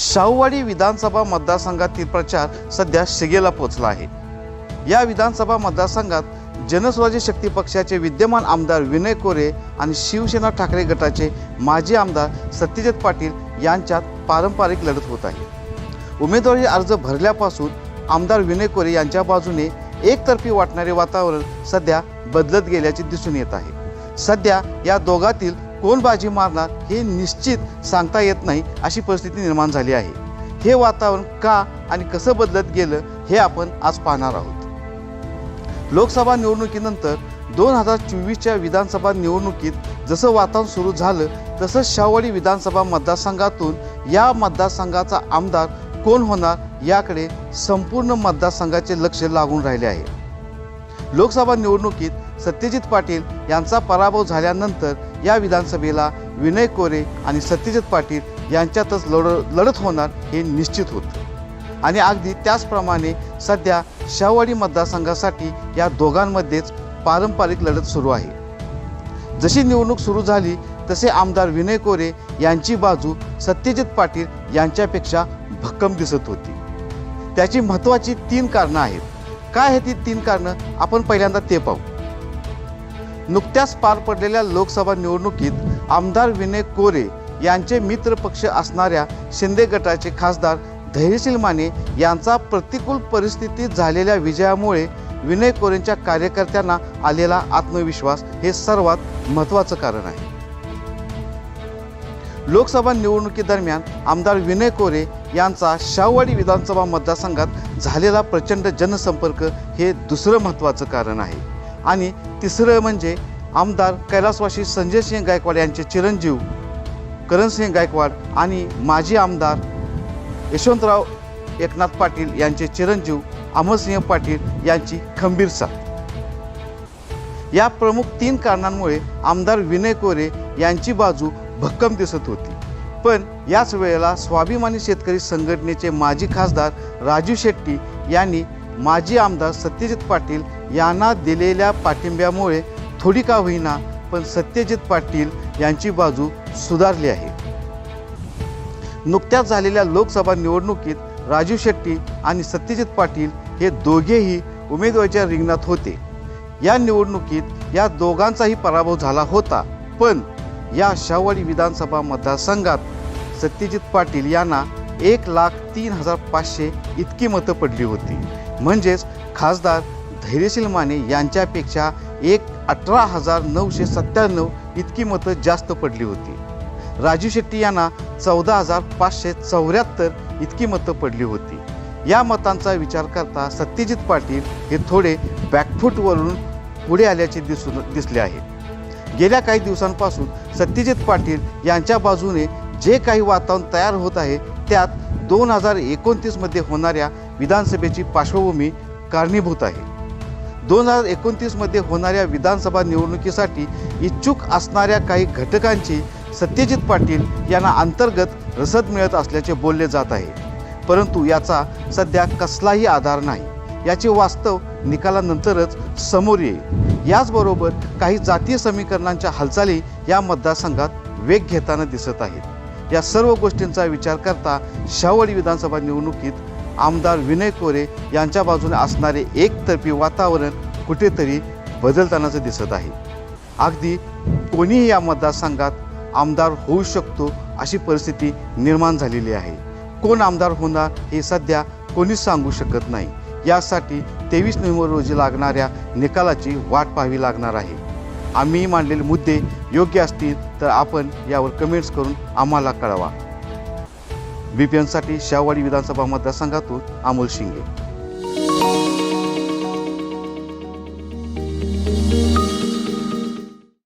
शाहूवाडी विधानसभा मतदारसंघातील प्रचार सध्या शिगेला पोचला आहे. या विधानसभा मतदारसंघात जनस्वराज्य शक्ती पक्षाचे विद्यमान आमदार विनय कोरे आणि शिवसेना ठाकरे गटाचे माजी आमदार सत्यजित पाटील यांच्यात पारंपरिक लढत होत आहे. उमेदवारी अर्ज भरल्यापासून आमदार विनय कोरे यांच्या बाजूने एकतर्फी वाटणारे वातावरण सध्या बदलत गेल्याचे दिसून येत आहे. सध्या या दोघातील कोण बाजी मारणार हे निश्चित सांगता येत नाही अशी परिस्थिती निर्माण झाली आहे. हे वातावरण का आणि कसं बदलत गेलं हे आपण आज पाहणार आहोत. लोकसभा निवडणुकीनंतर दोन हजार चोवीसच्या विधानसभा निवडणुकीत जसं वातावरण सुरू झालं तसंच शाहवाडी विधानसभा मतदारसंघातून या मतदारसंघाचा आमदार कोण होणार याकडे संपूर्ण मतदारसंघाचे लक्ष लागून राहिले आहे. लोकसभा निवडणुकीत सत्यजित पाटील यांचा पराभव झाल्यानंतर या विधानसभेला विनय कोरे आणि सत्यजित पाटील यांच्यातच लढ लढत होणार हे निश्चित होतं. आणि अगदी त्याचप्रमाणे सध्या शाहवाडी मतदारसंघासाठी या दोघांमध्येच पारंपरिक लढत सुरू आहे. जशी निवडणूक सुरू झाली तसे आमदार विनय कोरे यांची बाजू सत्यजित पाटील यांच्यापेक्षा भक्कम दिसत होती. त्याची महत्त्वाची तीन कारणं आहेत. काय आहे ती तीन कारणं? आपण पहिल्यांदा ते पाहू. नुकत्याच पार पडलेल्या लोकसभा निवडणुकीत आमदार विनय कोरे यांचे मित्रपक्ष असणाऱ्या शिंदे गटाचे खासदार धैर्यशील माने यांचा प्रतिकूल परिस्थितीत झालेल्या विजयामुळे विनय कोरेंच्या कार्यकर्त्यांना आलेला आत्मविश्वास हे सर्वात महत्त्वाचं कारण आहे. लोकसभा निवडणुकीदरम्यान आमदार विनय कोरे यांचा शाहवाडी विधानसभा मतदारसंघात झालेला प्रचंड जनसंपर्क हे दुसरं महत्त्वाचं कारण आहे. आणि तिसरं म्हणजे आमदार कैलासवासी संजय सिंह गायकवाड यांचे चिरंजीव करणसिंह गायकवाड आणि माजी आमदार यशवंतराव एकनाथ पाटील यांचे चिरंजीव अमरसिंह पाटील यांची खंबीर साथ. या प्रमुख तीन कारणांमुळे आमदार विनय कोरे यांची बाजू भक्कम दिसत होती. पण याच वेळेला स्वाभिमानी शेतकरी संघटनेचे माजी खासदार राजू शेट्टी यांनी माजी आमदार सत्यजित पाटील यांना दिलेल्या पाठिंब्यामुळे थोडी का होईना पण सत्यजित पाटील यांची बाजू सुधारली आहे. नुकत्याच झालेल्या लोकसभा निवडणुकीत राजू शेट्टी आणि सत्यजित पाटील हे दोघेही उमेदवारीच्या रिंगणात होते. या निवडणुकीत या दोघांचाही पराभव झाला होता पण या शाहवाडी विधानसभा मतदारसंघात सत्यजित पाटील यांना एक लाख तीन हजार पाचशे इतकी मतं पडली होती. म्हणजेच खासदार धैर्यशील माने यांच्यापेक्षा एक अठरा हजार नऊशे सत्त्याण्णव इतकी मतं जास्त पडली होती. राजू शेट्टी यांना चौदा हजार पाचशे चौऱ्याहत्तर इतकी मतं पडली होती. या मतांचा विचार करता सत्यजित पाटील हे थोडे बॅकफूटवरून पुढे आल्याचे दिसून दिसले आहे. गेल्या काही दिवसांपासून सत्यजित पाटील यांच्या बाजूने जे काही वातावरण तयार होत आहे त्यात दोन हजार एकोणतीसमध्ये होणाऱ्या विधानसभेची पार्श्वभूमी कारणीभूत आहे. दोन हजार एकोणतीसमध्ये होणाऱ्या विधानसभा निवडणुकीसाठी इच्छुक असणाऱ्या काही घटकांची सत्यजित पाटील यांना अंतर्गत रसद मिळत असल्याचे बोलले जात आहे. परंतु याचा सध्या कसलाही आधार नाही. याचे वास्तव निकालानंतरच समोर येईल. याचबरोबर काही जातीय समीकरणांच्या हालचाली या मतदारसंघात वेग घेताना दिसत आहेत. या सर्व गोष्टींचा विचार करता शाहवाडी विधानसभा निवडणुकीत आमदार विनय कोरे यांच्या बाजूने असणारे एकतर्फी वातावरण कुठेतरी बदलतानाचं दिसत आहे. अगदी कोणीही या मतदारसंघात आमदार होऊ शकतो अशी परिस्थिती निर्माण झालेली आहे. कोण आमदार होणार हे सध्या कोणीच सांगू शकत नाही. यासाठी तेवीस नोव्हेंबर रोजी लागणाऱ्या निकालाची वाट पाहावी लागणार आहे. आम्ही मांडलेले मुद्दे योग्य असतील तर आपण यावर कमेंट्स करून आम्हाला कळवा. बी पी शाहवाडी विधानसभा मतदारसंघातून अमोल शिंगे.